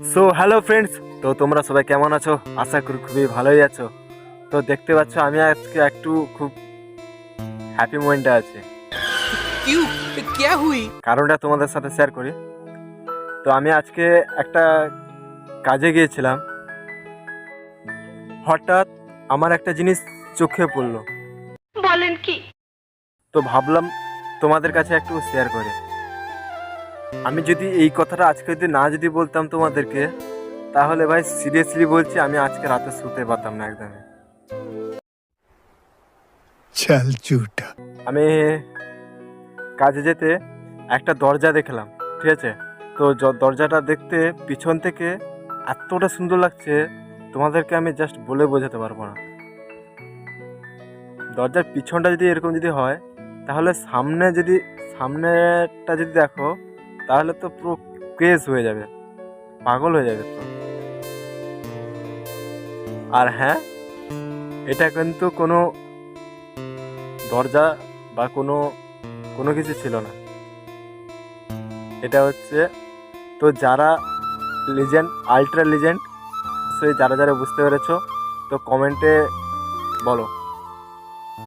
So hello friends তো তোমরা সবাই কেমন আছো? আশা করি খুবই ভালোই আছো। তো দেখতে পাচ্ছ আমি আজকে একটু খুব হ্যাপি মোমেন্টে আছে। কারণটা তোমাদের সাথে শেয়ার করি। তো আমি আজকে একটা কাজে গিয়েছিলাম। হঠাৎ আমার একটা জিনিস চোখে পড়ল। বলেন কি? তো ভাবলাম তোমাদের কাছে একটু শেয়ার করে। আমি যদি এই কথাটা আজকে যদি না যদি বলতাম তোমাদেরকে তাহলে ভাই সিরিয়াসলি বলছি আমি আজকে রাতে শুতে পারতাম না একদমই। চাল চুটা। আমি কাজে যেতে একটা দরজা দেখলাম ঠিক আছে? তো দরজাটা দেখতে পিছন থেকে এতটা সুন্দর লাগছে তোমাদেরকে আমি জাস্ট বলে বোঝাতে পারব না। দরজার পিছনটা যদি এরকম যদি হয় তাহলে সামনে যদি সামনেটা যদি দেখো তাহলে তো পুরো কেস হয়ে যাবে। পাগল হয়ে যাবে তো। আর হ্যাঁ এটা কিন্তু কোনো দরজা বা কোনো কোনো কিছু ছিল না। এটা হচ্ছে, তো যারা লিজেন্ড আলট্রা লিজেন্ড সেই যারা যারা বুঝতে পেরেছ, তো কমেন্টে বলো।